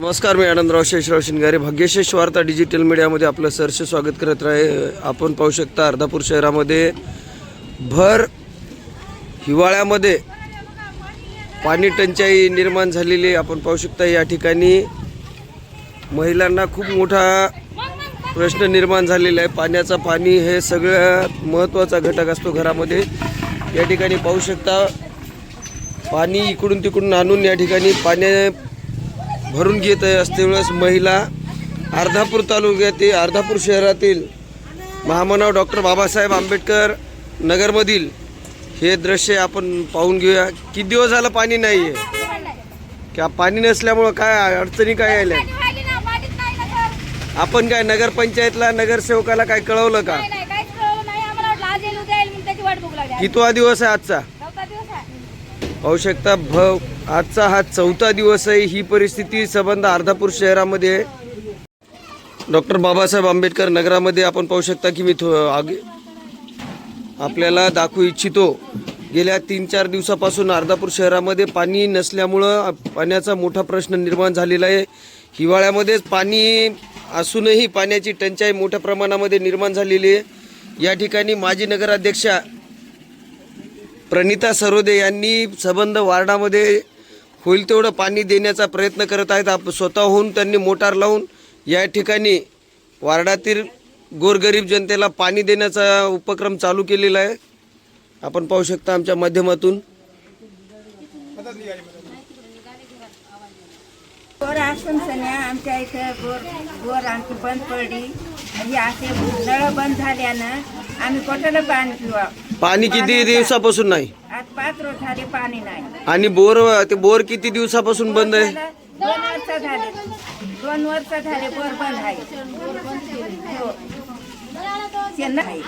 नमस्कार मी आनंदराव शेषराव शिंगारे. भाग्यशेष वार्ता डिजिटल मीडियामध्ये आपलं सरस स्वागत करत आहे आपण पाहू शकता अर्धापूर शहरामध्ये भर हिवाळ्यामध्ये पाणी टंचाई निर्माण झालेली आहे. आपण पाहू शकता या ठिकाणी महिलांना खूप मोठा प्रश्न निर्माण झालेला आहे. पाण्याचा पाणी हे सगळ्यात महत्त्वाचा घटक असतो घरामध्ये. या ठिकाणी पाहू शकता पाणी इकडून तिकडून आणून या ठिकाणी पाण्या भरून घेत असते वेळेस महिला अर्धापूर तालुक्यातील अर्धापूर शहरातील महामानव डॉक्टर बाबासाहेब आंबेडकर नगरमधील हे दृश्य आपण पाहून घेऊया. किती दिवस झालं पाणी नाही आहे किंवा पाणी नसल्यामुळं काय अडचणी काय आल्या आपण काय नगरपंचायतला नगरसेवकाला काय कळवलं का? कितवा दिवस आहे आजचा? पाहू शकता भ आजचा हा चौथा दिवस आहे. ही परिस्थिती संबंध अर्धापूर शहरामध्ये डॉक्टर बाबासाहेब आंबेडकर नगरामध्ये आपण पाहू शकता की मी थो आगे आपल्याला दाखवू इच्छितो गेल्या तीन चार दिवसापासून अर्धापूर शहरामध्ये पाणी नसल्यामुळं पाण्याचा मोठा प्रश्न निर्माण झालेला आहे. हिवाळ्यामध्येच पाणी असूनही पाण्याची टंचाई मोठ्या प्रमाणामध्ये निर्माण झालेली आहे. या ठिकाणी माजी नगराध्यक्षा प्रणिता सरोदे यांनी संबंध वार्डामध्ये होईल तेवढं पाणी देण्याचा प्रयत्न करत आहेत. आप स्वतःहून त्यांनी मोटार लावून या ठिकाणी वार्डातील गोरगरीब जनतेला पाणी देण्याचा उपक्रम चालू केलेला आहे. आपण पाहू शकता आमच्या माध्यमातून. बोर असून सन्या आमच्या इथं बोर बोर आमची बंद पडली. म्हणजे असे नळ बंद झाल्यानं आम्ही कोटाला पाणी पिवा पाणी किती दिवसापासून नाही. पाच रोज झाले पाणी नाही. आणि बोर ते बोर किती दिवसापासून बंद आहे? दोन वर्ष झाले. दोन वर्ष झाले बोर बंद आहे. हो. ते नाही.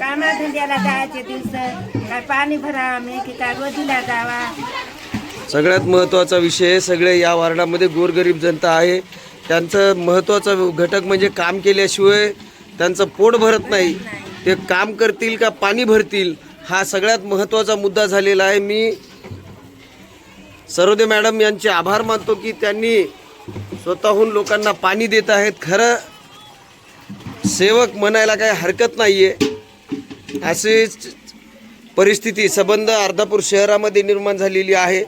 कामाधंद्याला जायचे दिवस काय पाणी आम्ही की काय रोजीला जावा. सगळ्यात महत्त्वाचा विषय सगळे या वार्डामध्ये गोरगरीब जनता आहे. त्यांचं महत्त्वाचा घटक म्हणजे काम केल्याशिवाय त्यांचं पोट भरत नाही. ते काम करतील का पाणी भरतील? हा सगळ्यात महत्त्वाचा मुद्दा झालेला आहे. मी सरोदे मॅडम यांचे आभार मानतो की त्यांनी स्वतःहून लोकांना पाणी देत आहेत. खरं सेवक म्हणायला काही हरकत नाही आहे अशीच परिस्थिती संबंध अर्धापूर शहरामध्ये निर्माण झालेली आहे.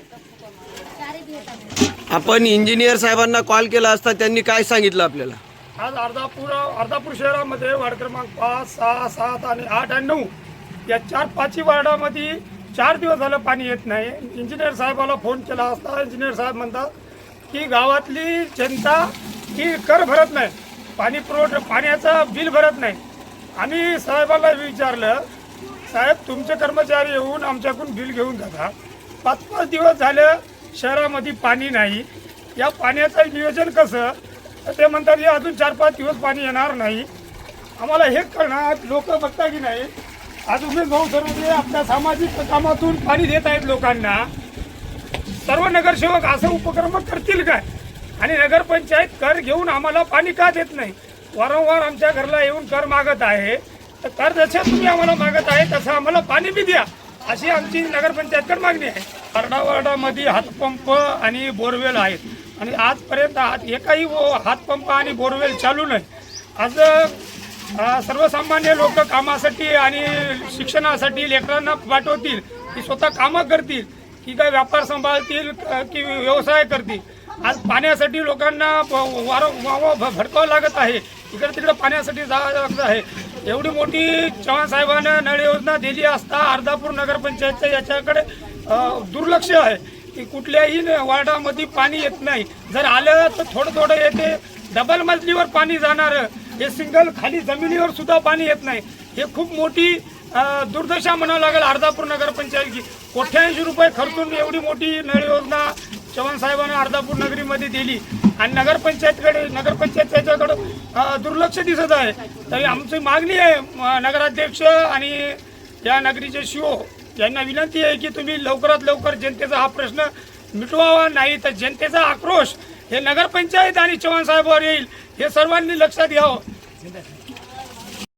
आपण इंजिनियर साहेबांना कॉल केला असता त्यांनी काय सांगितलं आपल्याला? आज अर्धापूर अर्धापूर शहरामध्ये वार्ड क्रमांक पाच सहा सात आणि आठ आणि नऊ या चार पाचही वार्डामध्ये चार दिवस झालं पाणी येत नाही. इंजिनियर साहेबाला फोन केला असता. इंजिनियर साहेब म्हणतात की गावातली जनता ही कर भरत नाही. पाणी पुरवठा पाण्याचं बिल भरत नाही. आम्ही साहेबाला विचारलं साहेब तुमचे कर्मचारी येऊन आमच्याकडून बिल घेऊन जातात पाच पाच दिवस झालं शहरामध्ये पाणी नाही. या पाण्याचं नियोजन कसं? तर ते म्हणतात हे अजून चार पाच दिवस पाणी येणार नाही. आम्हाला हे कळणार लोक बघता की नाही आज उमेश भाऊ सर्व आपल्या सामाजिक कामातून पाणी देत आहेत लोकांना. सर्व नगरसेवक असं उपक्रम करतील काय? आणि नगरपंचायत कर घेऊन आम्हाला पाणी का देत नाही? वारंवार आमच्या घरला येऊन कर मागत आहे. तर कर जसे तुम्ही आम्हाला मागत आहे तसं आम्हाला पाणी बी द्या. अशी आमची नगरपंचायतकडे मागणी आहे. वार्डावार्डामध्ये हातपंप आणि बोरवेल आहेत. आणि आजपर्यंत आज एकाही हातपंप आणि बोरवेल चालू नाही. आज सर्वसामान्य लोक कामासाठी आणि शिक्षणासाठी लेकरांना पाठवतील की स्वतः कामं करतील की काय व्यापार सांभाळतील की व्यवसाय करतील. आज पाण्यासाठी लोकांना वारं वार वावा भ- भडकावं लागत आहे. इकडे तिकडे पाण्यासाठी जावं लागत आहे. एवढी मोठी चव्हाण साहेबांना नळ योजना दिली असता अर्धापूर नगरपंचायतचं याच्याकडे दुर्लक्ष आहे की कुठल्याही वार्डामध्ये पाणी येत नाही. जर आलं तर थोडं थोडं येते. डबल मजलीवर पाणी जाणारं. हे सिंगल खाली जमिनीवर सुद्धा पाणी येत नाही. हे खूप मोठी दुर्दशा म्हणावं लागेल अर्धापूर नगरपंचायत की कोट्याऐंशी रुपये खर्चून एवढी मोठी नळ योजना चव्हाण साहेबांना अर्धापूर नगरीमध्ये दिली. आणि नगरपंचायतकडे नगरपंचायत त्याच्याकडं दुर्लक्ष दिसत आहे. तरी आमची मागणी आहे म, नगराध्यक्ष आणि या नगरीचे शिओ यांना विनंती आहे की तुम्ही लवकरात लवकर जनतेचा हा प्रश्न मिटवावा. नाही तर जनतेचा आक्रोश हे नगरपंचायत आणि चव्हाण येईल. हे सर्वांनी लक्षात घ्यावं.